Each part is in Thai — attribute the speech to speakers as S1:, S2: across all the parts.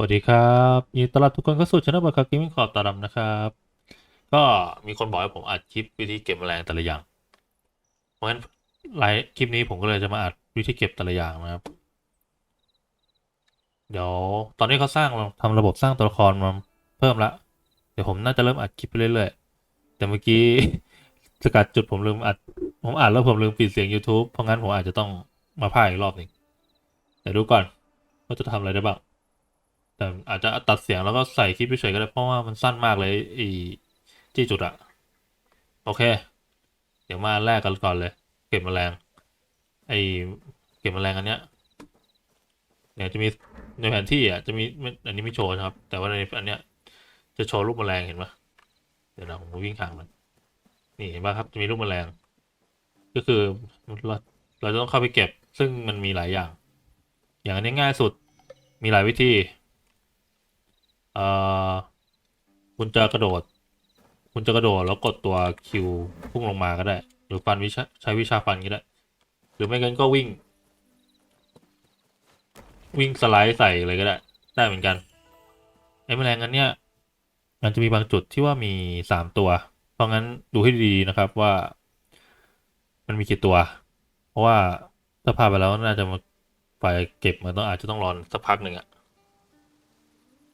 S1: สวัสดีครับยินดีต้อนรับทุกคนเข้าสู่ช่องบัคคาเกมมิ่งขอบตาดำนะครับ ก็มีคนบอกให้ผมอัดคลิปวิธีเก็บแมลงแต่ละอย่าง เพราะฉะนั้นไลฟ์คลิปนี้ผมก็เลยจะมาอัดวิธีเก็บแต่ละอย่างนะครับ เดี๋ยวตอนนี้เขาสร้างทำระบบสร้างตัวละครมาเพิ่มละ เดี๋ยวผมน่าจะเริ่มอัดคลิปไปเรื่อยๆ แต่เมื่อกี้สกัดจุดผมลืมอัด ผมอัดแล้วผมลืมปิดเสียง YouTube เพราะงั้นผมอาจจะต้องมาพากย์อีกรอบหนึ่งเดี๋ยวดูก่อนว่าจะทำอะไรได้บ้าง แต่อาจจะตัดเสียงแล้วก็ใส่คลิปเฉยก็ได้เพราะว่ามันสั้นมากเลยอีจี้จุดอะโอเค เดี๋ยวมาแรกกันก่อนเลย เก็บแมลงไอเก็บแมลงอันเนี้ยเนี่ยจะมีในแผนที่อะจะมีอันนี้ไม่โชว์นะครับ แต่ว่าในอันเนี้ยจะโชว์รูปแมลงเห็นปะเดี๋ยวนะผมวิ่งทางมัน นี่เห็นปะครับจะมีรูปแมลง ก็คือเราเราจะต้องเข้าไปเก็บ ซึ่งมันมีหลายอย่าง อย่างอันนี้ง่ายสุดมีหลายวิธี อ่อคุณจะกระโดด คุณจะกระโดดแล้วกดตัวคิวพุ่งลงมาก็ได้ หรือฟันวิชาใช้วิชาฟันก็ได้ หรือไม่งั้นก็วิ่ง วิ่งสไลด์ใส่เลยก็ได้ ได้เหมือนกันไอ้แมลงอันเนี้ยมันจะมีบางจุดที่ว่ามีสามตัว เพราะงั้นดูให้ดีนะครับว่า มันมีกี่ตัว เพราะว่าถ้าพาไปแล้วน่าจะมาฝ่ายเก็บมันต้องอาจจะต้องรอสักพักหนึ่งอะ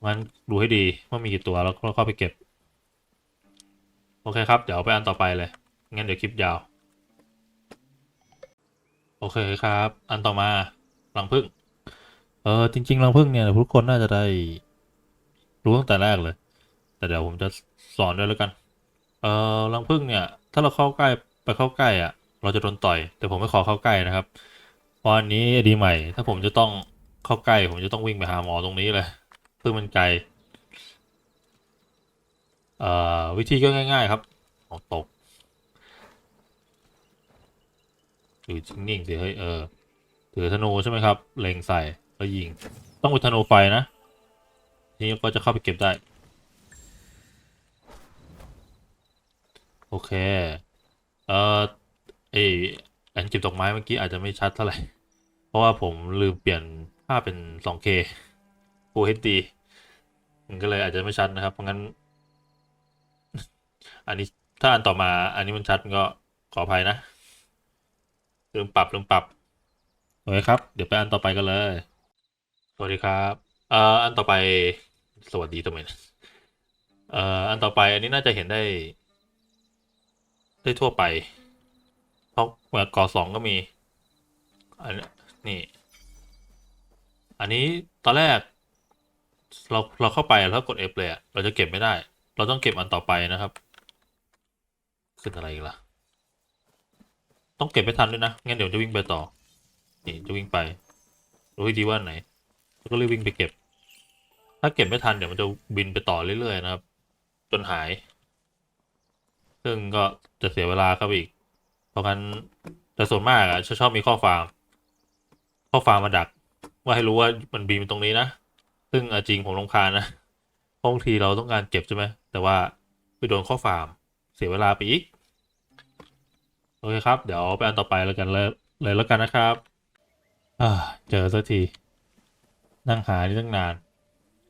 S1: งั้นดูให้ดีว่ามีกี่ตัวแล้วก็เข้าไปเก็บ โอเคครับ เดี๋ยวไปอันต่อไปเลย งั้นเดี๋ยวคลิปยาว โอเคครับ อันต่อมารังผึ้งเออจริงๆรังผึ้งเนี่ยทุกคนน่าจะได้รู้ตั้งแต่แรกเลย แต่เดี๋ยวผมจะสอนด้วยแล้วกัน เออรังผึ้งเนี่ย ถ้าเราเข้าใกล้ไปเข้าใกล้อะ เราจะโดนต่อย แต่ผมไม่ขอเข้าใกล้นะครับเพราะอันนี้ดีใหม่ ถ้าผมจะต้องเข้าใกล้ ผมจะต้องวิ่งไปหาหมอตรงนี้เลย พึ่งมันไกลเอ่อวิธีก็ง่ายๆครับเอาตกอยู่นิ่งสิเฮ้ยเออถือธนูใช่ไหมครับ เล็งใส่แล้วยิง ต้องเป็นธนูไฟนะ นี่ก็จะเข้าไปเก็บได้ โอเค เอ่อเอออันเก็บดอกไม้เมื่อกี้อาจจะไม่ชัดเท่าไหร่ เพราะว่าผมลืมเปลี่ยนภาพเป็น 2K Full HD มันก็เลยอาจจะไม่ชัดนะครับ เพราะงั้น อันนี้ถ้าอันต่อมา อันนี้มันชัดก็ขออภัยนะลืมปรับลืมปรับโอเคครับ เดี๋ยวไปอันต่อไปกันเลย สวัสดีครับเอ่ออันต่อไป สวัสดีทำไมนะเอ่ออันต่อไป อันนี้น่าจะเห็นได้ ได้ทั่วไป เพราะเหมือนกอสองก็มี อันนี่ อันนี้ตอนแรก เราเราเข้าไปแล้วกด F เลยอะเราจะเก็บไม่ได้ เราต้องเก็บอันต่อไปนะครับ ขึ้นอะไรอีกล่ะ ต้องเก็บไม่ทันด้วยนะ งั้นเดี๋ยวจะวิ่งไปต่อ นี่จะวิ่งไปดูให้ดีว่าไหน แล้วก็รีบวิ่งไปเก็บ ถ้าเก็บไม่ทันเดี๋ยวมันจะบินไปต่อเรื่อยๆนะครับ จนหาย ซึ่งก็จะเสียเวลาครับอีก เพราะงั้นแต่ส่วนมากอะจะชอบมีข้อความ ข้อความมาดัก ว่าให้รู้ว่ามันบินตรงนี้นะ ซึ่งจริงผมรำคานะเพราะบางทีเราต้องการเก็บใช่ไหมแต่ว่าไปโดนข้อความเสียเวลาไปอีก โอเคครับ เดี๋ยวไปอันต่อไปแล้วกันเลยเลยแล้วกันนะครับอ่าเจอสักที นั่งหานี่ตั้งนาน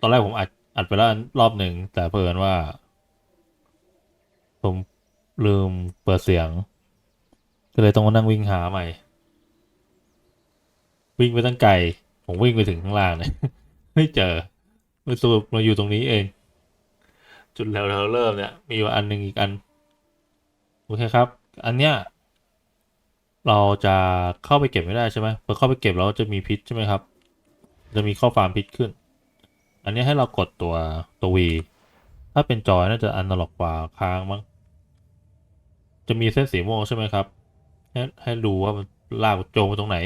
S1: ตอนแรกผมอัดอัดไปแล้วรอบหนึ่งแต่เพิ่นว่า ผมลืมเปิดเสียง ก็เลยต้องมานั่งวิ่งหาใหม่ วิ่งไปตั้งไกล ผมวิ่งไปถึงข้างล่างเนี่ย ไม่เจอม่สรุปมาอยู่ตรงนี้เอง จุดแล้วเราเริ่มเนี่ย มีอยู่อันหนึ่งอีกอัน โอเคครับ อันเนี้ยเราจะเข้าไปเก็บไม่ได้ใช่ไหมพอเข้าไปเก็บแล้วจะมีพิษใช่ไหมครับ จะมีข้อความพิษขึ้น อันนี้ให้เรากดตัวตัว V ถ้าเป็นจอยน่าจะอันตลอกกว่าค้างมั้ง จะมีเส้นสีม่วงใช่ไหมครับให้ให้ดูว่ามันลากโจงไปตรงไหน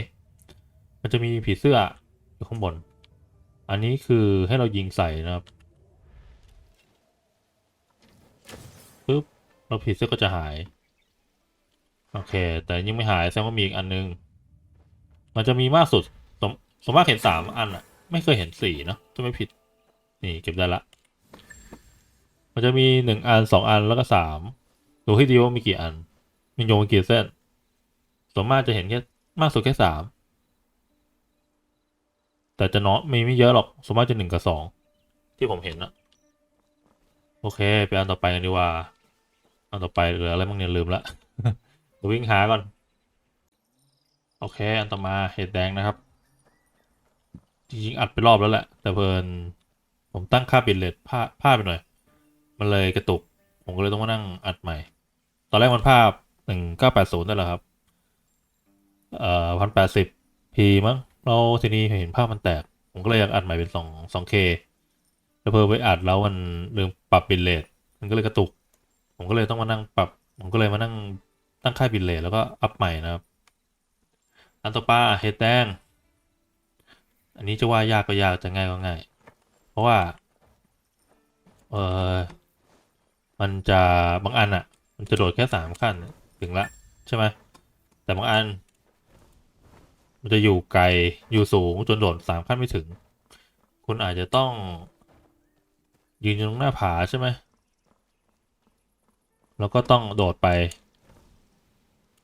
S1: มันจะมีผีเสื้ออยู่ข้างบน อันนี้คือให้เรายิงใส่นะครับปึ๊บแล้วผีเสื้อก็จะหาย โอเค แต่ยังไม่หายแสดงว่ามีอีกอันนึง มันจะมีมากสุดสมสมมติเห็นสามอันอะไม่เคยเห็นสี่เนอะจะไม่ผิด นี่เก็บได้ละ มันจะมีหนึ่งอันสองอันแล้วก็สามดูให้ดีว่ามีกี่อัน มีโยงกี่เส้นส่วนมากจะเห็นแค่มากสุดแค่สาม แต่จะน้อยมีไม่เยอะหรอกส่วนมากจะหนึ่งกับสองที่ผมเห็นนะโอเคไปอันต่อไปกันดีกว่าอันต่อไปเหลืออะไรบ้างเนี่ยลืมละเดี๋ยววิ่งหาก่อน โอเค อันต่อมาเห็ดแดงนะครับ จริงๆอัดไปรอบแล้วแหละ แต่เพลินผมตั้งค่าบิตเลทพลาดพลาดไปหน่อย มันเลยกระตุก ผมก็เลยต้องมานั่งอัดใหม่ ตอนแรกมันภาพหนึ่งเก้าแปดศูนย์นั่นแหละครับ เอ่อพันแปดสิบพีมั้ง เราทีนี้เห็นภาพมันแตก ผมก็เลยอยากอัดใหม่เป็นสองสองเคแล้วเพอไปอัดแล้วมันลืมปรับบิตเลทมันก็เลยกระตุก ผมก็เลยต้องมานั่งปรับ ผมก็เลยมานั่งตั้งค่าบิตเลทแล้วก็อัพใหม่นะครับ อันต่อไปเฮดแดงอันนี้จะว่ายากก็ยากจะง่ายก็ง่าย เพราะว่า เออมันจะบางอันอะมันจะโดดแค่สามขั้นถึงละ ใช่ไหมแต่บางอัน มันจะอยู่ไกลอยู่สูงจนโดดสามขั้นไม่ถึง คุณอาจจะต้อง ยืนอยู่ตรงหน้าผาใช่ไหมแล้วก็ต้องโดดไป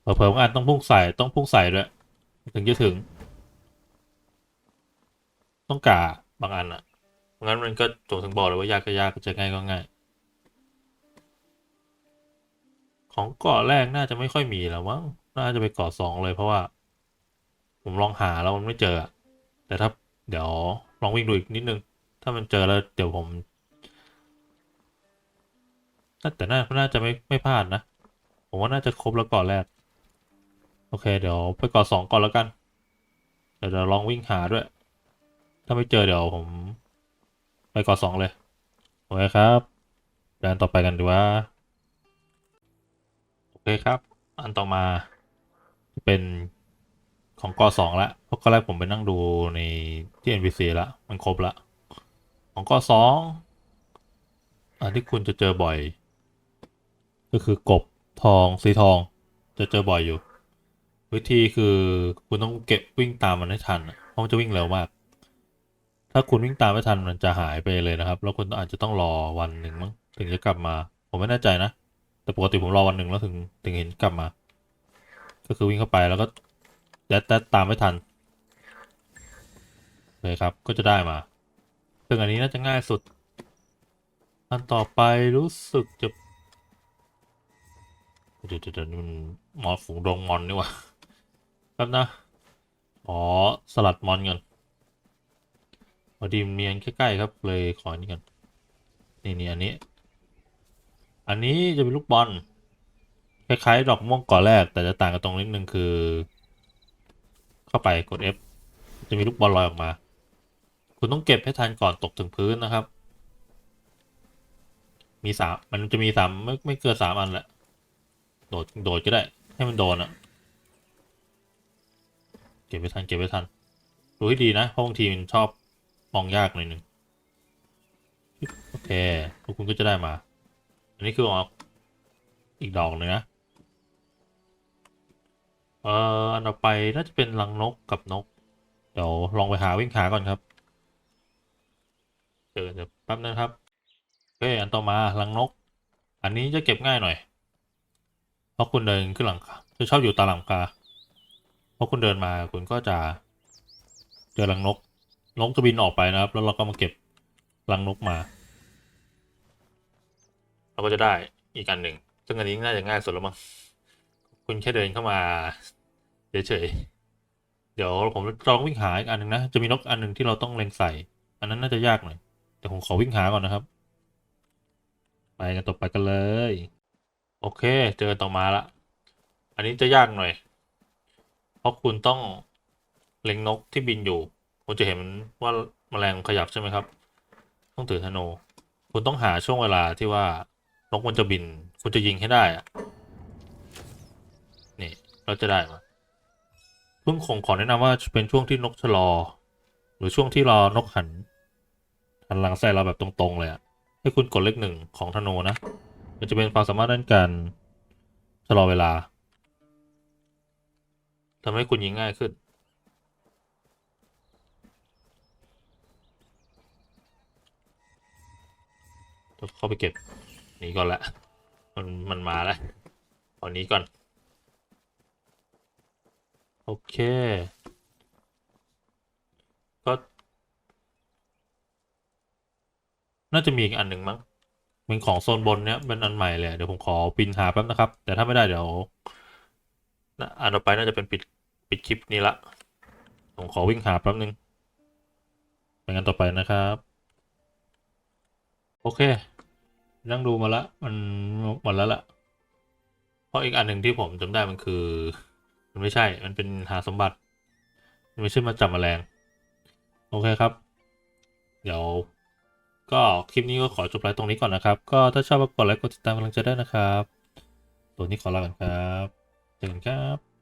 S1: เผลอๆบาอันต้องพุ่งใส่ต้องพุ่งใส่ด้วยถึงจะถึง ต้องกะบางอันอะงั้นมันก็จงถึงบอกเลยว่ายากก็ยากจะง่ายก็ง่าย ของเกาะแรกน่าจะไม่ค่อยมีแล้วมั้งน่าจะไปเกาะสองเลยเพราะว่า ผมลองหาแล้วมันไม่เจอ แต่ถ้าเดี๋ยวลองวิ่งดูอีกนิดนึง ถ้ามันเจอแล้วเดี๋ยวผมแต่น่าน่าจะไม่ไม่พลาดนะ ผมว่าน่าจะครบแล้วเกาะแรก โอเค เดี๋ยวไปกาะสองก่อนแล้วกัน เดี๋ยวเดี๋ยวลองวิ่งหาด้วย ถ้าไม่เจอเดี๋ยวผม ไปกาะสองเลย โอเคครับเดินต่อไปกันดีว่า โอเคครับ อันต่อมาเป็น ของกอสองละเพราะก็แรกผมไปนั่งดูในที่ NPC ละมันครบละ ของกอสองอันที่คุณจะเจอบ่อย ก็คือกบทองสีทอง จะเจอบ่อยอยู่ วิธีคือคุณต้องเก็บวิ่งตามมันให้ทันเพราะมันจะวิ่งเร็วมาก ถ้าคุณวิ่งตามไม่ทันมันจะหายไปเลยนะครับ แล้วคุณอาจจะต้องรอวันหนึ่งมั้งถึงจะกลับมา ผมไม่แน่ใจนะแต่ปกติผมรอวันหนึ่งแล้วถึงถึงเห็นกลับมา ก็คือวิ่งเข้าไปแล้วก็ แดดแดดตามไม่ทัน เลยครับก็จะได้มาซึ่งอันนี้น่าจะง่ายสุด อันต่อไปรู้สึกจะเดี๋ยวเดี๋ยวเดี๋ยวนี่มันมอนฝูงดงมอนนี่หว่าแป๊บนะอ๋อสลัดมอนก่อนพอดีมันมีอันใกล้ๆครับเลยขออันนี้กันนี่นี่อันนี้ อันนี้จะเป็นลูกบอลคล้ายๆดอกม่วงก่อแรก แต่จะต่างกันตรงนิดนึงคือ เข้าไปกด F จะมีลูกบอลลอยออกมา คุณต้องเก็บให้ทันก่อนตกถึงพื้นนะครับ มีสามมันจะมีสามไม่ไม่เกินสามอันแหละโดดโดดก็ได้ ให้มันโดนอะเก็บไว้ทันเก็บไว้ทันดูให้ดีนะเพราะบางทีมันชอบมองยากหน่อยนึงโอเคทุกคุณก็จะได้มา อันนี้คือออกอีกดอกเลยนะ เอ่ออันต่อไปน่าจะเป็นรังนกกับนก เดี๋ยวลองไปหาวิ่งหาก่อนครับเจอเดี๋ยวแป๊บนึงครับโอเคอันต่อมารังนก อันนี้จะเก็บง่ายหน่อย เพราะคุณเดินขึ้นหลังคาจะชอบอยู่ตามหลังคาเพราะคุณเดินมาคุณก็จะเจอรังนกนกจะบินออกไปนะครับ แล้วเราก็มาเก็บรังนกมา เราก็จะได้อีกอันหนึ่งซึ่งอันนี้น่าจะง่ายสุดแล้วมั้ง คุณแค่เดินเข้ามาเฉยๆเดี๋ยวผมลองวิ่งหาอีกอันหนึ่งนะ จะมีนกอันหนึ่งที่เราต้องเล็งใส่ อันนั้นน่าจะยากหน่อยแต่ผมขอวิ่งหาก่อนนะครับ ไปกันต่อไปกันเลย โอเค เจอต่อมาละ อันนี้จะยากหน่อย เพราะคุณต้องเล็งนกที่บินอยู่ คุณจะเห็นว่าแมลงขยับใช่ไหมครับ ต้องถือธนู คุณต้องหาช่วงเวลาที่ว่านกมันจะบิน คุณจะยิงให้ได้อะ เราจะได้มาเพิ่งคงขอแนะนำว่าเป็นช่วงที่นกชะลอ หรือช่วงที่รอนกหันหันหลังใส่เราแบบตรงๆเลยอะให้คุณกดเลขหนึ่งของธนูนะ มันจะเป็นความสามารถด้านการชะลอเวลาทำให้คุณยิงง่ายขึ้น เข้าไปเก็บ นี้ก่อนละ มันมันมาแล้วเอานี้ก่อน เค ก็ น่าจะมีอีกอันหนึ่งมั้ง เป็นของโซนบนเนี้ยเป็นอันใหม่เลย เดี๋ยวผมขอปินหาแป๊บนะครับ แต่ถ้าไม่ได้เดี๋ยวอันต่อไปน่าจะเป็นปิดปิดคลิปนี้ละ ผมขอวิ่งหาแป๊บนึงเป็นงานต่อไปนะครับ โอเค นั่งดูมาละ มันหมดแล้วล่ะเพราะอีกอันหนึ่งที่ผมจำได้มันคือ มันไม่ใช่ มันเป็นหาสมบัติ มันไม่ใช่มาจับแมลง โอเคครับ เดี๋ยว ก็คลิปนี้ก็ขอจบไลฟ์ตรงนี้ก่อนนะครับ ก็ถ้าชอบก็กดไลค์กดติดตามกำลังใจได้นะครับ ตัวนี้ขอลาก่อนครับเจอกันครับ